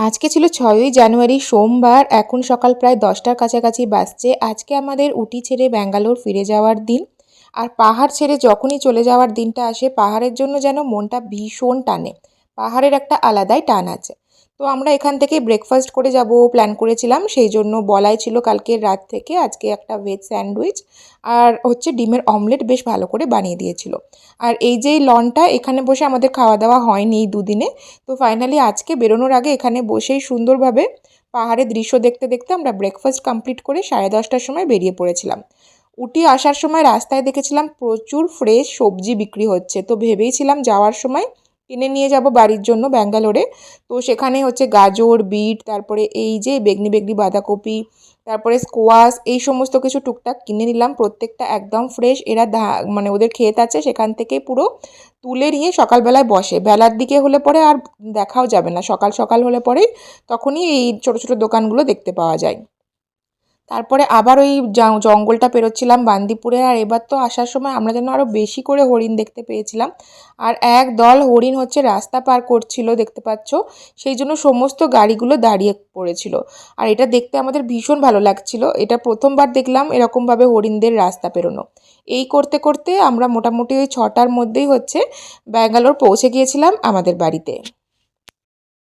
আজকে ছিল ছয়ই জানুয়ারি, সোমবার। এখন সকাল প্রায় দশটার কাছাকাছি বাজছে। আজকে আমাদের উটি ছেড়ে ব্যাঙ্গালোর ফিরে যাওয়ার দিন। আর পাহাড় ছেড়ে যখনই চলে যাওয়ার দিনটা আসে, পাহাড়ের জন্য যেন মনটা ভীষণ টানে। পাহাড়ের একটা আলাদাই টান আছে। তো আমরা এখান থেকে ব্রেকফাস্ট করে যাব প্ল্যান করেছিলাম। সেই জন্য বলাই ছিল কালকের রাত থেকে আজকে একটা ভেজ স্যান্ডউইচ আর হচ্ছে ডিমের অমলেট বেশ ভালো করে বানিয়ে দিয়েছিল। আর এই যে লনটা, এখানে বসে আমাদের খাওয়া দাওয়া হয়নি এই দুদিনে। তো ফাইনালি আজকে বেরোনোর আগে এখানে বসেই সুন্দরভাবে পাহাড়ের দৃশ্য দেখতে দেখতে আমরা ব্রেকফাস্ট কমপ্লিট করে সাড়ে দশটার সময় বেরিয়ে পড়েছিলাম। উটি আসার সময় রাস্তায় দেখেছিলাম প্রচুর ফ্রেশ সবজি বিক্রি হচ্ছে। তো ভেবেইছিলাম যাওয়ার সময় কিনে নিয়ে যাব বাড়ির জন্য ব্যাঙ্গালোরে। তো সেখানে হচ্ছে গাজর, বিট, তারপরে এই যে বেগনি বেগনি, বাঁধাকপি, তারপরে স্কোয়াশ, এই সমস্ত কিছু টুকটাক কিনে নিলাম। প্রত্যেকটা একদম ফ্রেশ এরা মানে ওদের ক্ষেত আছে, সেখান থেকে পুরো তুলে নিয়ে সকালবেলায় বসে। বেলার দিকে হলে পরে আর দেখাও যাবে না। সকাল সকাল হলে পরেই তখনই এই ছোটো ছোটো দোকানগুলো দেখতে পাওয়া যায়। তারপরে আবার ওই জঙ্গলটা পেরোচ্ছিলাম বান্দিপুরে আর এবার তো আসার সময় আমরা যেন আরও বেশি করে হরিণ দেখতে পেয়েছিলাম। আর এক দল হরিণ হচ্ছে রাস্তা পার করছিল দেখতে পাচ্ছ, সেই জন্য সমস্ত গাড়িগুলো দাঁড়িয়ে পড়েছিল। আর এটা দেখতে আমাদের ভীষণ ভালো লাগছিল। এটা প্রথমবার দেখলাম এরকমভাবে হরিণদের রাস্তা পেরোনো। এই করতে করতে আমরা মোটামুটি ওই ছটার মধ্যেই হচ্ছে ব্যাঙ্গালোর পৌঁছে গিয়েছিলাম আমাদের বাড়িতে।